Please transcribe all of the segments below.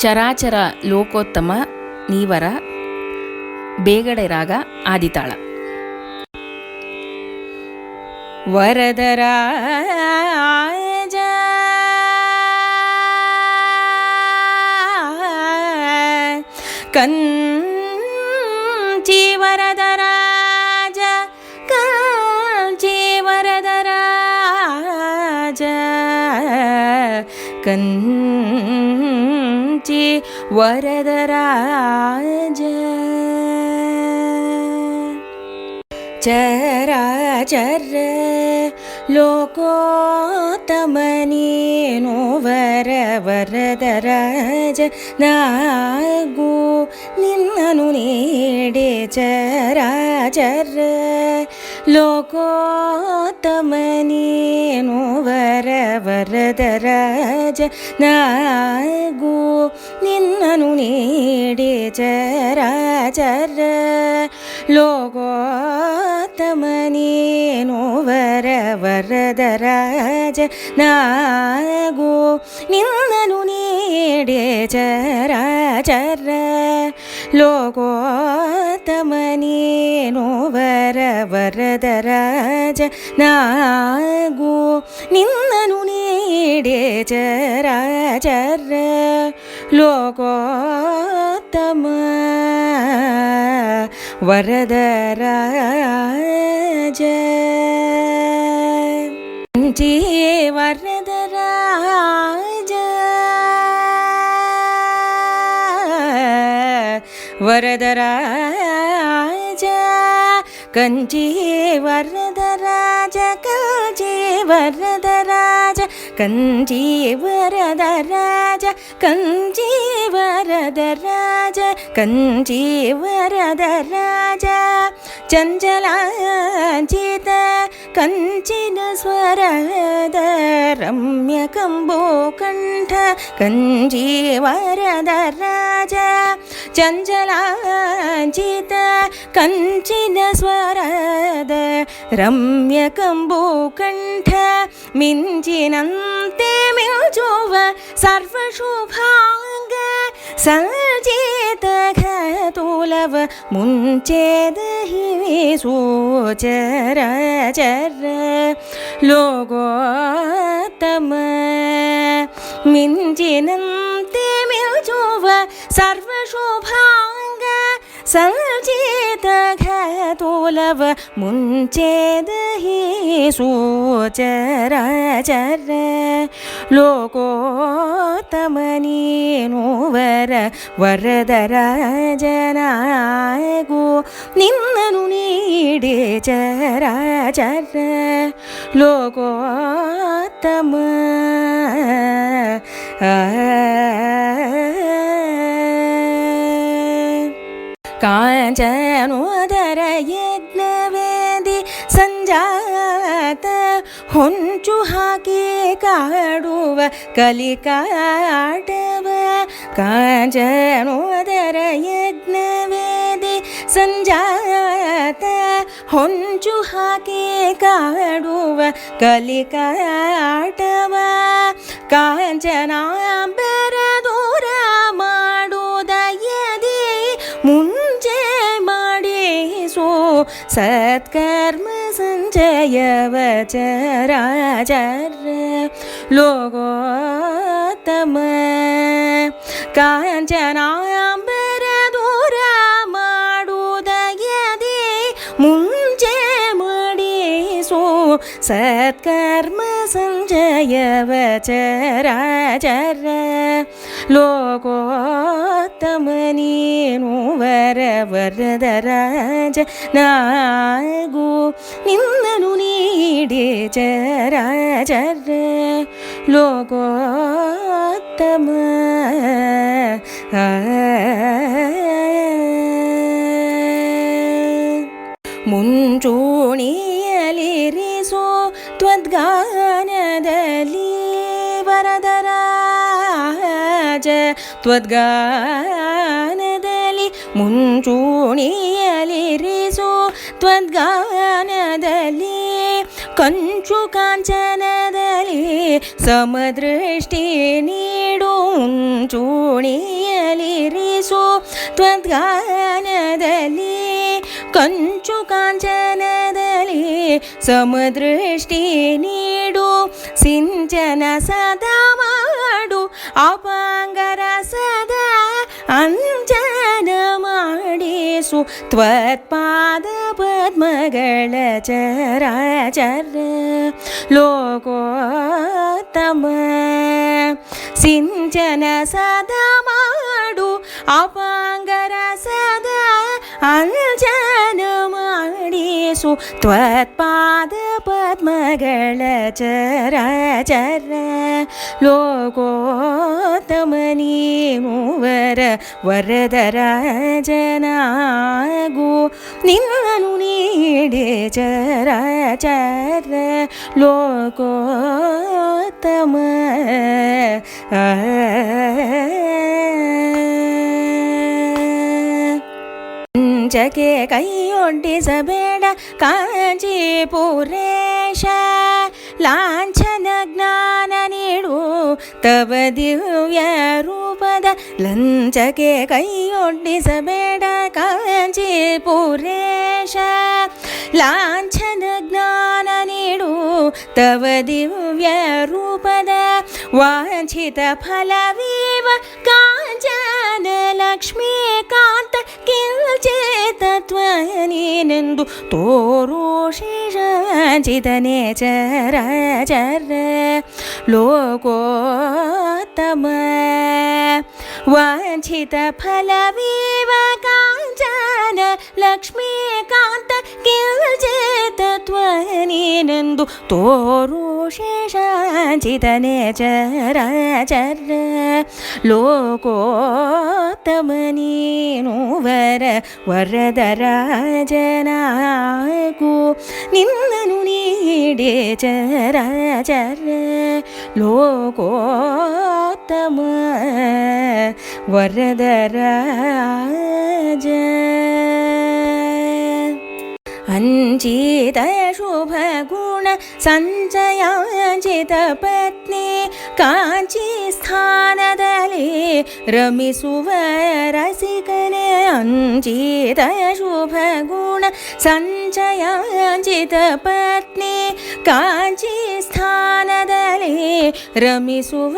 ಚರಾಚರ ಲೋಕೋತ್ತಮ ನೀವರ ಬೇಗಡೆ ರಾಗ ಆದಿತಾಳ. ವರದರಾಜ ಕಂಚಿ ವರದರಾಜ ವರದರಾಜ ಕಂಚಿ വരദരാജ. ചരാചര ലോകോത്തമനീനോ വര വരദരാജ നാഗോ നിന്നു നേടെ ചരാചര ലോകോത്തമനീനു വര വരദരാജ നായകോ നിന്നു നേടെ ചരാചര ലോകോത്തമനീനു വര ನಾಗು ನಿನ್ನನು ನೀಡೆ ಚರಾಚರ ಲೋಕೋತ್ತಮನೇನು ವರ ವರದರಾಜ ನಾಗು ನಿನ್ನನು ನೀಡೆ ಚರಾಚರ ಲೋಕೋತ್ತಮ ವರದರಾಜ வஞ்சி வரதராஜ. வரதராஜ. கஞ்சி வரதராஜ கஞ்சி வரதராஜ. கஞ்சி வரதராஜ கஞ்சி வரதராஜ. கஞ்சி வரதராஜ. சஞ்சலாஜித കഞ്ചിനസ്വരദ രമ്യകംബോകണ്ഠ കഞ്ചീവരദ രാജ ചഞ്ചലാജിത കഞ്ചിനസ്വരദ രമ്യകംബോകണ്ഠ മിഞ്ചിനന്തെ മിഞ്ചോവ സർവശുഭാ സചേതഖതുലവ മുഞ്ചേതഹി സൂചര ചര ലോകോത്തമ മിഞ്ചിനം തേമിൽ ചൊവ്വ സർവശോഭാംഗ സചേ തവ മുഞ്ചേദഹി സൂചരാചര. ലോകോത്തമനീനുവര വരദരാജനായകോ നിന്നനു നീടേ ചരാചര. ലോകോത്തമ കാഞ്ചനോദരയേ ಹೊಂಚು ಹಾಕಿ ಕಾಡುವ ಕಲಿಕಾಟವ ಕಾಂಚನೋದರ ಯಜ್ಞವೇದಿ ಸಂಜಾತ. ಹೊಂಚು ಹಾಕಿ ಕಾಡುವ ಕಲಿಕಾಟವ ಕಾಂಚನಾಂಬರ ದೂರ ಮಾಡುವುದಯದಿ ಮುಂಚೆ ಮಾಡಿಸೋ ಸತ್ಕರ್ಮ ಸಂಜಯವ ಚರಾಚರ ಲೋಗೋತ್ತಮ ಕಾಂಚನಾಂಬರ ದೂರ ಮಾಡುವುದಯದಿ ಮುಂಚೆ ಮಾಡಿಸೋ ಸತ್ಕರ್ಮ ಸಂಜಯವ ಚರಾಚರ ಲೋಕೋತ್ತಮನೇನು ವರ ವರದರಾಜ ನಾಗು ನಿನ್ನನು ನೀಡೆ ಚರಾಚರ ಲೋಕೋತ್ತಮ ಮುಂಚೂಣಿಯಲಿರಿಸೋ ತ್ವದ್ಗಾನದಲ್ಲಿ ವರದರಾಜ ತ್ವದ್ಗಾನದಲ್ಲಿ ಮುಂಚೂಣಿಯಲಿರಿಸೋ ತ್ವದ್ಗಾನದಲ್ಲಿ ಕಂಚು ಕಾಂಚನದಲ್ಲಿ ಸಮದೃಷ್ಟಿ ನೀಡು ಚೂಣಿಯಲಿರಿಸು ತ್ವದ್ಗಾನದಲ್ಲಿ ಕಂಚು ಕಾಂಚನದಲ್ಲಿ ಸಮದೃಷ್ಟಿ ನೀಡು. ಸಿಂಚನ ಸದಾ ಮಾಡು. ಅಪ ಮಾಡಿಸು ತ್ವತ್ಪಾದ ಪದ್ಮಗಳ ಚರಾಚರ ಲೋಕೋತ್ತಮ ಸಿಂಚನ ಸದಾ ಮಾಡು ಅಪಾಂಗರ ಸದಾ ಅಂಜನ ಮಾಡಿಸು ತ್ವತ್ಪಾದ ಪದ್ಮಗಳ ಚರಾಚರ ಲೋಕೋತ್ತಮ ನೀನುವರ ವರದರ ಜನಾಗು ನಿನ್ನನು ನೀಡೆ ಚರಾಚರ ಲೋಕೋತ್ತಮ ಒಡ್ಡಿಸಬೇಡ ಕಾಂಜಿ ಪೂರೇಶ ಲಾಂಛನ ಜ್ಞಾನ ನೀಡು ತವ ದಿವ್ಯ ರೂಪದ ಲಂಚಕ್ಕೆ ಕೈಯೊಡ್ಡಿಸಬೇಡ ಕಾಂಜಿ ಪೂರೇಶ ಲಾಂಛ तव दिव्यरूपद वाञ्छितफलमेव काञ्चन लक्ष्मीकान्त किञ्चेतत्वनेनन्दु तोरुषिषाञ्चितने चर चर लोकोत्तम वाञ्छितफलमेव का ಚರ ಲೋಕೋತ್ತಮ ವಾಂಛಿತ ಫಲವೀವ ಕಾಂಚನ ಲಕ್ಷ್ಮೀಕಾಂತ ಕಿಂಚೇತತ್ವನೇನೆಂದು ತೋರು ಶೇಷಾಂಚಿತನೇ ಚರ ಚರ ಲೋಕೋತ್ತಮ ನೀನು ವರ ವರದರ ಜನಾಗು ನಿನ್ನನು ನೀಡೆ ಚರ ಚರ ಲೋಕೋತ್ತಮ വരദരാജ सञ्चित शुभगुण सञ्जयाञ्जित पत्नी काञ्ची स्थानदले रमिसुव रसिकने अञ्चित शुभगुण सञ्जयाञ्जित पत्नी काञ्ची स्थानदले रमिसुव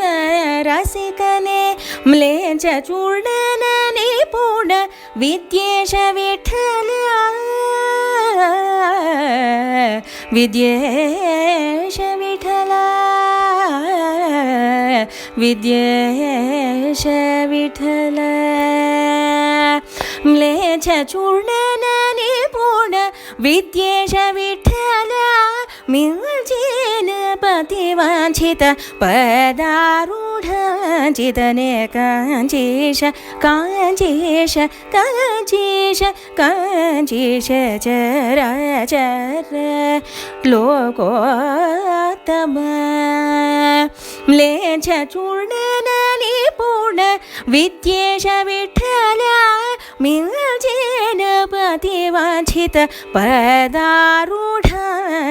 रसिकने म्लेच चूर्णन निपुण विद्येश विठला ವಿದ್ಯೇಶ ವಿಠಲ ವಿದ್ಯೇಶ ವಿಠಲ ವಿದ್ಯೇಶ ವಿಠಲ ಮ್ಲೇಚ್ಛ ಚೂರ್ಣನ ನಿಪುಣ ವಿದ್ಯೇಶ ವಿಠಲ ಮಿಂಚೇನ ಪತಿವಾಂಛಿತ ಪದಾರೂಢ गूढाजितने काञ्चीश काञ्चीश काञ्चीश काञ्चीश चराचर लोकोत्तम। म्लेच्छचूर्णनिपुण विद्येश ವಿದ್ಯೇಶ ವಿಠಲ ಮಿಂಚೇನ ಪತಿವಾಂಛಿತ ಪದಾರೂಢ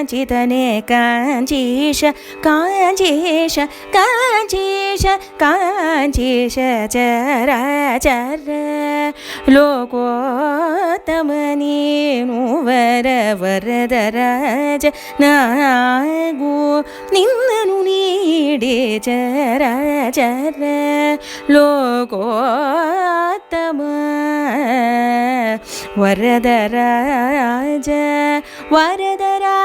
ಚಿತನೆ ಕಾಂಚೀಶ ಕಾಂಚೀಶ ಕಾಂಚೀಶ ಕಾಂಚೀಶ ಚರ ಚರ ಲೋಕೋತ್ತಮ ನೀನು ವರ ವರದರಾಜ ನಾಗು ನಿನ್ನನು ನೀಡೆ ಚರ ಚರ ಲೋಕೋತ್ತಮ വരദരാജ വരദരാ